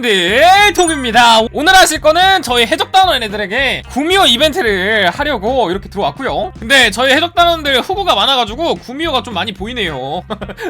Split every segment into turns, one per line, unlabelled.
여러분들 동입니다. 오늘 하실 거는 저희 해적단원 애들에게 구미호 이벤트를 하려고 이렇게 들어왔고요. 근데 저희 해적단원들 후보가 많아가지고 구미호가 좀 많이 보이네요.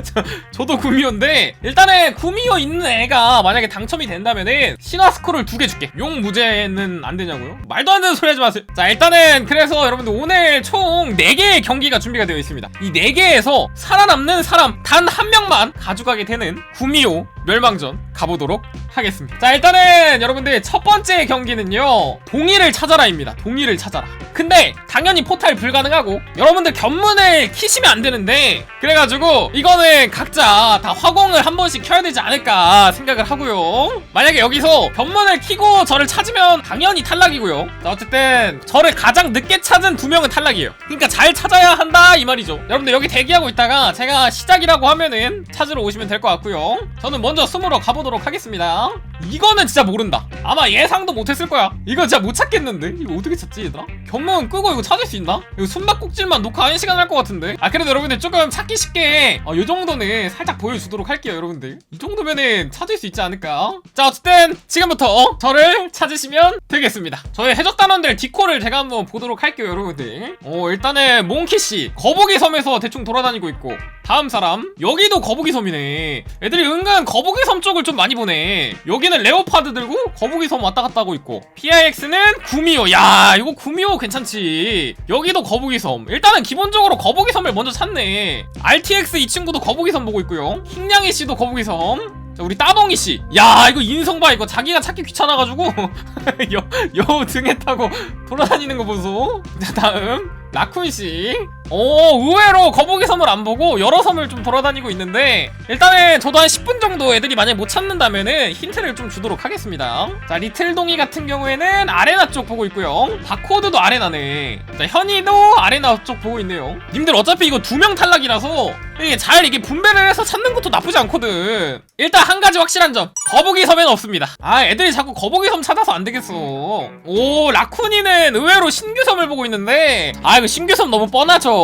저- 저도 구미호인데 일단은 구미호 있는 애가 만약에 당첨이 된다면은 신화스코를 두개 줄게. 용 무죄는 안 되냐고요? 말도 안 되는 소리 하지 마세요. 자 일단은 그래서 여러분들 오늘 총 4개의 경기가 준비가 되어 있습니다. 이 4개에서 살아남는 사람 단 한 명만 가져가게 되는 구미호 멸망전 가보도록 하겠습니다. 자, 일단은 여러분들 첫 번째 경기는요. 동의를 찾아라입니다. 동의를 찾아라. 근데 당연히 포탈 불가능하고 여러분들 견문을 키시면 안 되는데 그래가지고 이거는 각자 다 화공을 한 번씩 켜야 되지 않을까 생각을 하고요. 만약에 여기서 견문을 키고 저를 찾으면 당연히 탈락이고요. 자, 어쨌든 저를 가장 늦게 찾은 두 명은 탈락이에요. 그러니까 잘 찾아야 한다 이 말이죠. 여러분들 여기 대기하고 있다가 제가 시작이라고 하면은 찾으러 오시면 될 것 같고요. 저는 먼저 숨으러 가보도록 하겠습니다. 이거는 진짜 모른다. 아마 예상도 못했을 거야. 이거 진짜 못 찾겠는데? 이거 어떻게 찾지 얘들아? 견문 끄고 이거 찾을 수 있나? 이거 숨바꼭질만 녹화 1시간 할 것 같은데? 아 그래도 여러분들 조금 찾기 쉽게 어, 요 정도는 살짝 보여주도록 할게요 여러분들. 이 정도면은 찾을 수 있지 않을까? 자 어쨌든 지금부터 저를 찾으시면 되겠습니다. 저의 해적단원들 디코를 제가 한번 보도록 할게요 여러분들. 어 일단은 몽키씨 거북이 섬에서 대충 돌아다니고 있고 다음 사람 여기도 거북이 섬이네 애들이 은근 거북이 섬 쪽을 좀 많이 보네 여기는 레오파드 들고 거북이 섬 왔다 갔다 하고 있고 PIX는 구미호 야 이거 구미호 괜찮지 여기도 거북이 섬 일단은 기본적으로 거북이 섬을 먼저 찾네 RTX 이 친구도 거북이 섬 보고 있고요 킹냥이 씨도 거북이 섬 자, 우리 따봉이 씨. 야, 이거 인성 봐. 이거 자기가 찾기 귀찮아가지고 여, 여 등에 타고 돌아다니는 거 보소. 자, 다음. 라쿤 씨. 오, 의외로 거북이 섬을 안 보고 여러 섬을 좀 돌아다니고 있는데 일단은 저도 한 10분 정도 애들이 만약에 못 찾는다면은 힌트를 좀 주도록 하겠습니다. 자, 리틀동이 같은 경우에는 아레나 쪽 보고 있고요. 바코드도 아레나네. 자, 현이도 아레나 쪽 보고 있네요. 님들 어차피 이거 두 명 탈락이라서 이게 잘 이게 분배를 해서 찾는 것도 나쁘지 않거든. 일단 한 가지 확실한 점. 거북이 섬에는 없습니다. 아, 애들이 자꾸 거북이 섬 찾아서 안 되겠어. 오, 라쿠니는 의외로 신규 섬을 보고 있는데 아, 이거 신규 섬 너무 뻔하죠.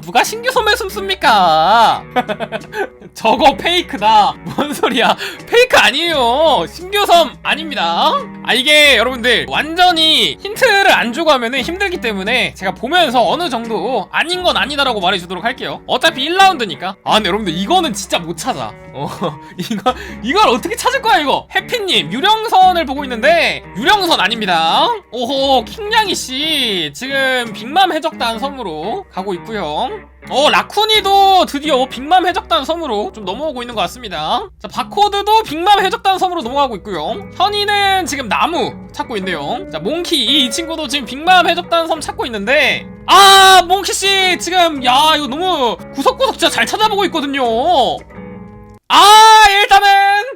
누가 신규 섬에 숨습니까? 저거 페이크다. 뭔 소리야? 페이크 아니에요. 신규 섬 아닙니다. 아, 이게 여러분들 완전히 힌트를 안 주고 하면은 힘들기 때문에 제가 보면서 어느 정도 아닌 건 아니다라고 말해주도록 할게요. 어차피 1라운드니까. 아, 근데 여러분들 이거는 진짜 못 찾아. 어, 이거, 이걸 어떻게 찾을 거야, 이거? 해피님, 유령선을 보고 있는데, 유령선 아닙니다. 오호, 킹냥이 씨, 지금 빅맘 해적단 섬으로 가고 있고 요. 어, 라쿠니도 드디어 빅맘 해적단 섬으로 좀 넘어오고 있는 것 같습니다. 자, 바코드도 빅맘 해적단 섬으로 넘어가고 있고요. 현이는 지금 나무 찾고 있네요. 자, 몽키, 이, 이 친구도 지금 빅맘 해적단 섬 찾고 있는데, 아, 몽키씨, 지금, 야, 이거 너무 구석구석 진짜 잘 찾아보고 있거든요. 아 일단은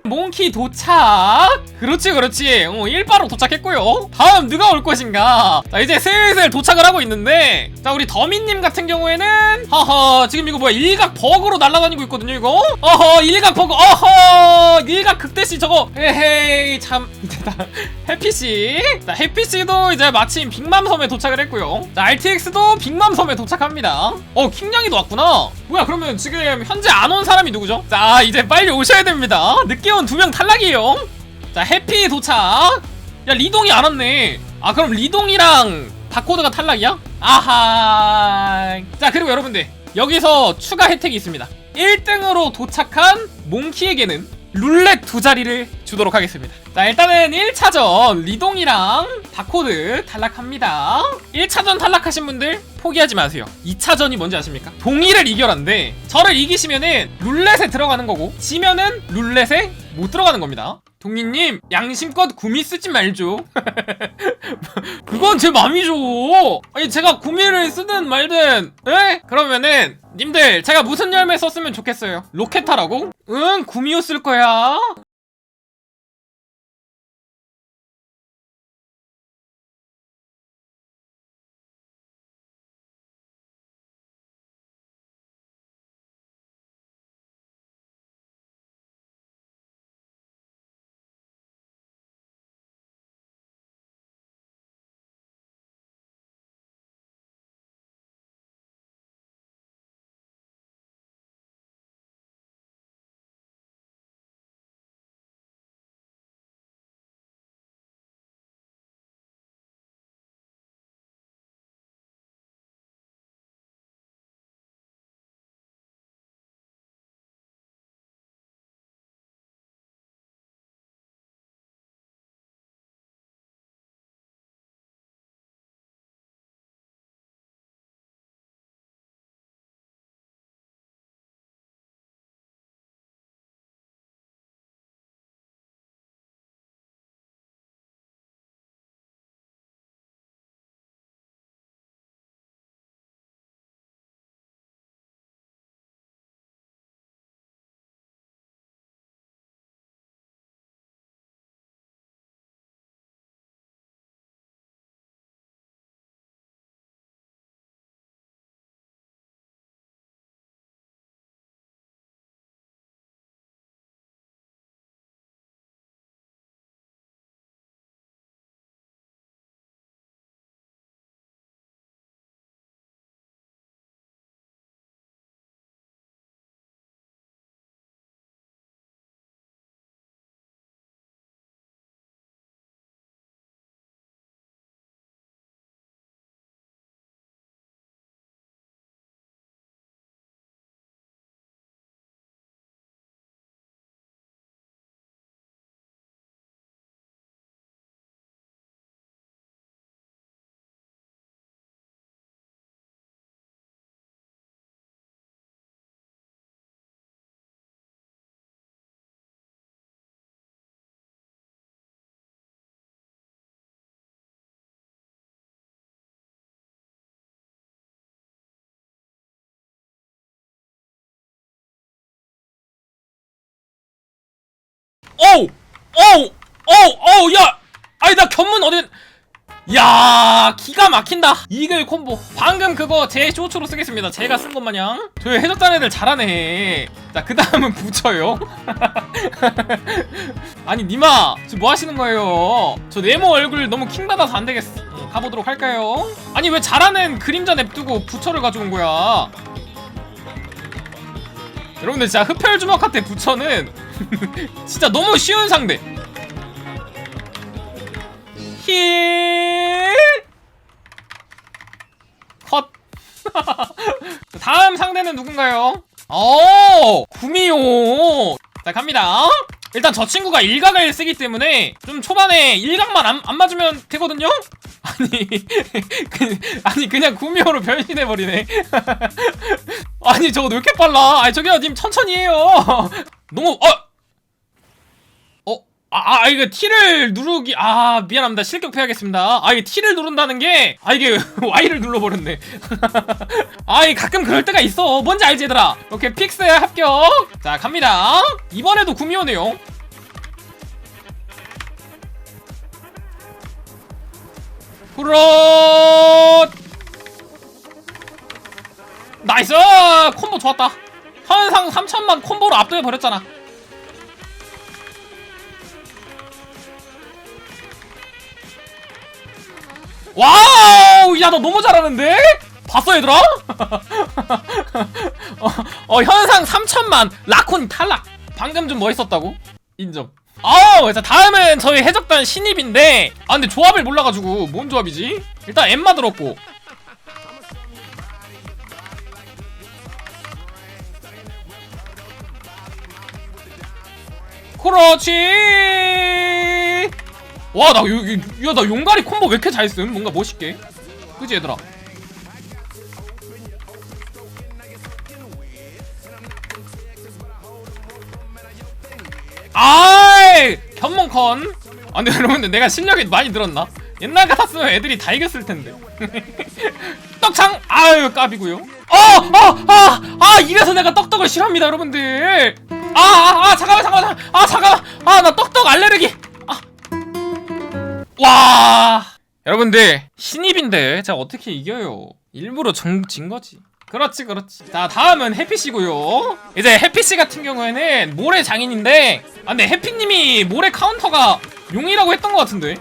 몽키 도착. 그렇지 그렇지. 어, 1바로 도착했고요. 다음 누가 올 것인가? 자 이제 슬슬 도착을 하고 있는데 자 우리 더미님 같은 경우에는 허허 지금 이거 뭐야 일각 버그로 날아다니고 있거든요 이거? 어허 일각 버그 어허! 일각 극대시 저거. 에헤이 참. 해피씨. 자 해피씨도 이제 마침 빅맘 섬에 도착을 했고요. 자 RTX도 빅맘 섬에 도착합니다. 어 킹냥이도 왔구나. 뭐야 그러면 지금 현재 안 온 사람이 누구죠? 자 이제 빨리 오셔야 됩니다. 늦게 온 두 명 탈락이에요. 자 해피 도착. 야 리동이 안 왔네. 아 그럼 리동이랑 바코드가 탈락이야? 아하. 자 그리고 여러분들 여기서 추가 혜택이 있습니다. 1등으로 도착한 몽키에게는 룰렛 두 자리를 주도록 하겠습니다. 자, 일단은 1차전 리동이랑 바코드 탈락합니다. 1차전 탈락하신 분들 포기하지 마세요. 2차전이 뭔지 아십니까? 동의를 이겨란데 저를 이기시면은 룰렛에 들어가는 거고 지면은 룰렛에 못 들어가는 겁니다. 동희님 양심껏 구미 쓰지 말죠. 그건 제 맘이죠. 아니 제가 구미를 쓰든 말든, 에? 그러면은 님들 제가 무슨 열매 썼으면 좋겠어요. 로켓타라고? 응, 구미호 쓸 거야. 어우 어우 어우 야! 아니 나 견문 어디 야 기가 막힌다. 이글 콤보. 방금 그거 제 쇼츠로 쓰겠습니다. 제가 쓴 것 마냥. 저 해적단 애들 잘하네. 자그 다음은 부처요. 아니 니마 지금 뭐 하시는 거예요? 저 네모 얼굴 너무 킹받아서 안 되겠어. 어, 가보도록 할까요? 아니 왜 잘하는 그림자 냅두고 부처를 가져온 거야? 여러분들 진짜 흡혈 주먹한테 부처는 진짜 너무 쉬운 상대 힐 컷. 다음 상대는 누군가요? 어, 구미호. 자, 갑니다. 일단 저 친구가 일각을 쓰기 때문에 좀 초반에 일각만 안, 안 맞으면 되거든요? 아니, 그, 아니, 그냥 구미호로 변신해버리네. 아니, 저거 왜 이렇게 빨라? 아니, 저기요, 님 천천히 해요. 너무, 어! 어? 아, 아, 이거 T를 누르기, 아, 미안합니다. 실격 패하겠습니다. 아, 이게 T를 누른다는 게, 아, 이게 Y를 눌러버렸네. 아, 이 가끔 그럴 때가 있어. 뭔지 알지, 얘들아? 오케이, 픽스 합격. 자, 갑니다. 이번에도 구미호네요. 후롯! 나이스! 콤보 좋았다. 현상 3천만 콤보로 압도해 버렸잖아. 와우! 야, 너 너무 잘하는데? 봤어, 얘들아? 어, 어, 현상 3천만 라콘 탈락. 방금 좀 멋있었다고? 인정. 아우, 자, 다음은 저희 해적단 신입인데, 아, 근데 조합을 몰라가지고, 뭔 조합이지? 일단 엠마 들었고. 그렇지! 와, 나, 요, 요, 야, 나 용가리 콤보 왜 이렇게 잘 쓴? 뭔가 멋있게. 그지, 얘들아? 아이! 견몽컨. 아, 근데 여러분들 내가 실력이 많이 늘었나? 옛날 같았으면 애들이 다 이겼을 텐데. 떡창! 아유, 까비고요 어! 어! 아! 아! 이래서 내가 떡떡을 싫어합니다, 여러분들! 아! 아! 아! 잠깐만, 잠깐만! 아! 잠깐만! 아! 나 떡떡 알레르기! 아! 와! 여러분들, 신입인데 제가 어떻게 이겨요? 일부러 정, 진 거지. 그렇지, 그렇지. 자, 다음은 해피씨고요 이제 해피씨 같은 경우에는 모래 장인인데, 아, 근데 해피님이 모래 카운터가 용이라고 했던 것 같은데?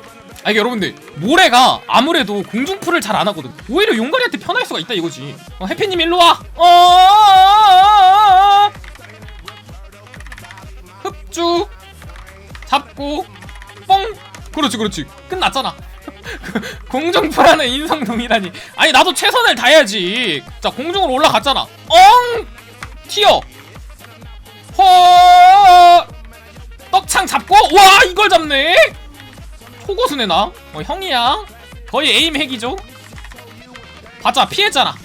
아, 이게 여러분들, 모래가 아무래도 공중풀을 잘 안 하거든. 오히려 용가리한테 편할 수가 있다 이거지. 어, 해피님 일로 와. 어, 흡 주 잡고 뻥. 그렇지, 그렇지. 끝났잖아. 공중풀하는 인성동이라니. 아니 나도 최선을 다해야지. 자 공중으로 올라갔잖아. 엉 튀어. 허 떡창 잡고 와 이걸 잡네. 초고수네 나. 어 형이야. 거의 에임 핵이죠. 봤자 피했잖아.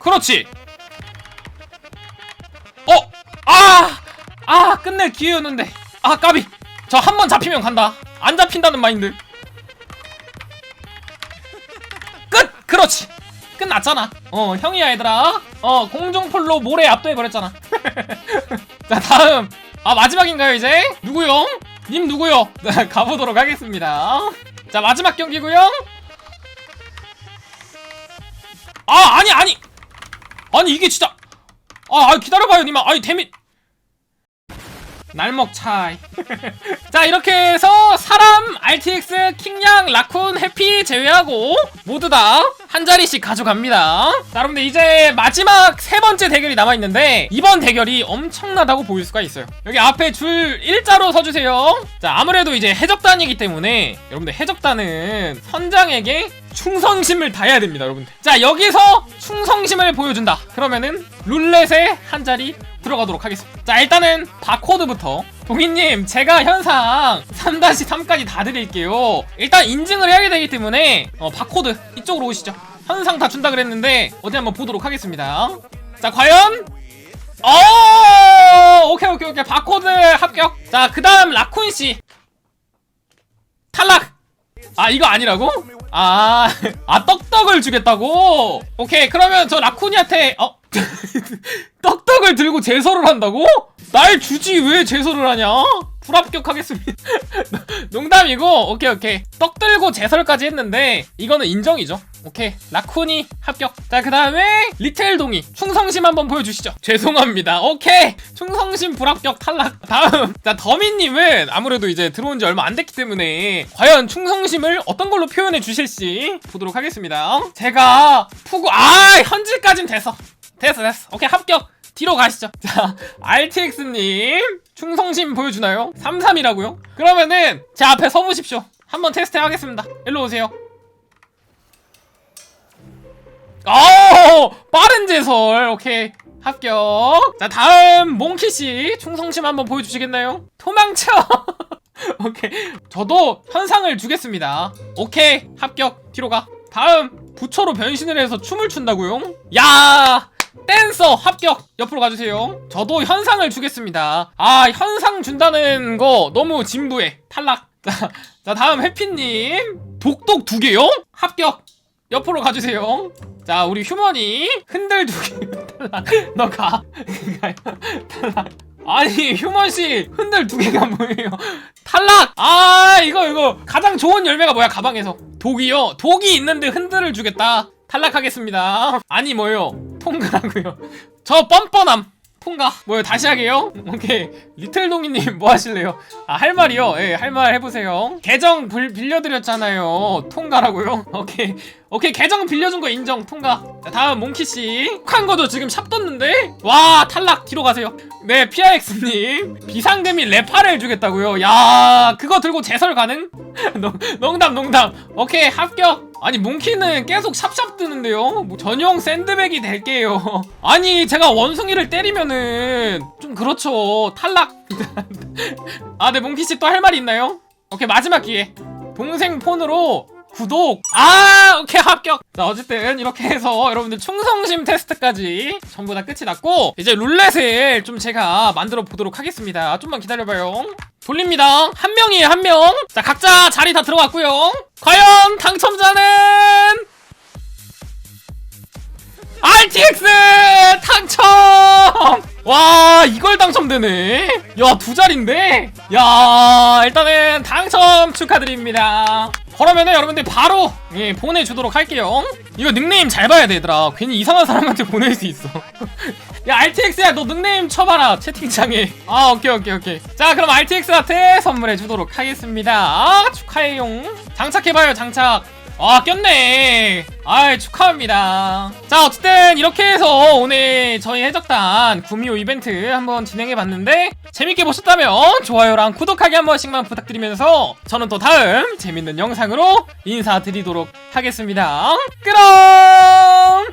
그렇지. 어! 아! 아, 끝낼 기회였는데. 아, 까비. 저 한 번 잡히면 간다. 안 잡힌다는 마인드. 끝! 그렇지. 끝났잖아. 어, 형이야, 얘들아. 어, 공중폴로 모래 압도해버렸잖아. 자, 다음. 아, 마지막인가요, 이제? 누구요? 님 누구요? 자, 가보도록 하겠습니다. 자, 마지막 경기고요 아, 아니, 아니! 아니, 이게 진짜. 아, 아 기다려봐요, 님아. 아니, 데미. 날먹 차이. 자, 이렇게 해서 사람, RTX, 킹양, 라쿤, 해피 제외하고 모두 다 한 자리씩 가져갑니다. 자, 여러분들 이제 마지막 세 번째 대결이 남아있는데 이번 대결이 엄청나다고 보일 수가 있어요. 여기 앞에 줄 일자로 서주세요. 자, 아무래도 이제 해적단이기 때문에 여러분들 해적단은 선장에게 충성심을 다해야 됩니다, 여러분들. 자, 여기서 충성심을 보여준다. 그러면은 룰렛에 한 자리 들어가도록 하겠습니다. 자, 일단은 바코드부터. 동희님, 제가 현상 3-3까지 다 드릴게요. 일단 인증을 해야 되기 때문에, 어, 바코드, 이쪽으로 오시죠. 현상 다 준다 그랬는데, 어디 한번 보도록 하겠습니다. 자, 과연? 어, 오케이, 오케이, 오케이. 바코드 합격. 자, 그 다음 라쿤씨. 탈락! 아, 이거 아니라고? 아, 아, 떡떡을 주겠다고? 오케이, 그러면 저 라쿤이한테, 어? 떡떡을 들고 제설을 한다고? 날 주지 왜 제설을 하냐? 불합격하겠습니다. 농담이고 오케이 오케이 떡 들고 제설까지 했는데 이거는 인정이죠. 오케이 라쿤이 합격. 자 그 다음에 리텔 동이 충성심 한번 보여주시죠. 죄송합니다. 오케이 충성심 불합격 탈락. 다음 자 더미님은 아무래도 이제 들어온 지 얼마 안 됐기 때문에 과연 충성심을 어떤 걸로 표현해 주실지 보도록 하겠습니다. 제가 푸고 아 현질까진 됐어. 됐어 됐어. 오케이 합격. 뒤로 가시죠. 자, RTX님 충성심 보여주나요? 33이라고요? 그러면은 제 앞에 서보십시오. 한번 테스트 하겠습니다. 일로 오세요. 오 빠른 제설 오케이 합격. 자 다음 몽키 씨 충성심 한번 보여주시겠나요? 도망쳐. 오케이 저도 현상을 주겠습니다. 오케이 합격 뒤로 가. 다음 부처로 변신을 해서 춤을 춘다고요? 야 댄서 합격! 옆으로 가주세요. 저도 현상을 주겠습니다. 아 현상 준다는 거 너무 진부해. 탈락. 자, 자 다음 해피님. 독독 두 개요? 합격! 옆으로 가주세요. 자 우리 휴먼이 흔들 두개. 탈락. 너가. 탈락. 아니 휴먼씨 흔들 두 개가 뭐예요? 탈락! 아 이거 이거. 가장 좋은 열매가 뭐야 가방에서? 독이요? 독이 있는데 흔들을 주겠다. 탈락하겠습니다. 아니 뭐요 통과라고요. 저 뻔뻔함. 통과 뭐요? 다시 하게요? 오케이. 리틀동이님 뭐 하실래요? 아 할 말이요. 예할 말 해보세요. 계정 불, 빌려드렸잖아요. 통과라고요? 오케이 오케이 계정 빌려준 거 인정. 통과 자 다음 몽키씨. 한 거도 지금 샵 떴는데? 와 탈락. 뒤로 가세요. 네 피아엑스님. 비상금이 레파를 주겠다고요? 야 그거 들고 제설 가능? 농- 농담 농담. 오케이 합격. 아니 몽키는 계속 샵샵 뜨는데요? 뭐 전용 샌드백이 될게요. 아니 제가 원숭이를 때리면은 좀 그렇죠. 탈락. 아네 몽키씨 또 할 말이 있나요? 오케이 마지막 기회. 동생 폰으로 구독. 아 오케이 합격. 자 어쨌든 이렇게 해서 여러분들 충성심 테스트까지 전부 다 끝이 났고 이제 룰렛을 좀 제가 만들어 보도록 하겠습니다. 좀만 기다려봐요. 돌립니다. 한 명이에요 한 명 자 각자 자리 다 들어갔고요. 과연 당첨자는 RTX 당첨! 와 이걸 당첨되네? 야 두 자리인데? 야 일단은 당첨 축하드립니다 그러면은 여러분들 바로 예, 보내주도록 할게요. 이거 닉네임 잘 봐야 되더라 괜히 이상한 사람한테 보낼 수 있어. 야 RTX야 너 닉네임 쳐봐라 채팅창에. 아 오케이 오케이 오케이. 자 그럼 RTX한테 선물해 주도록 하겠습니다. 아, 축하해용 장착해봐요 장착 아 꼈네. 아이 축하합니다. 자 어쨌든 이렇게 해서 오늘 저희 해적단 구미호 이벤트 한번 진행해봤는데 재밌게 보셨다면 좋아요랑 구독하기 한 번씩만 부탁드리면서 저는 또 다음 재밌는 영상으로 인사드리도록 하겠습니다. 그럼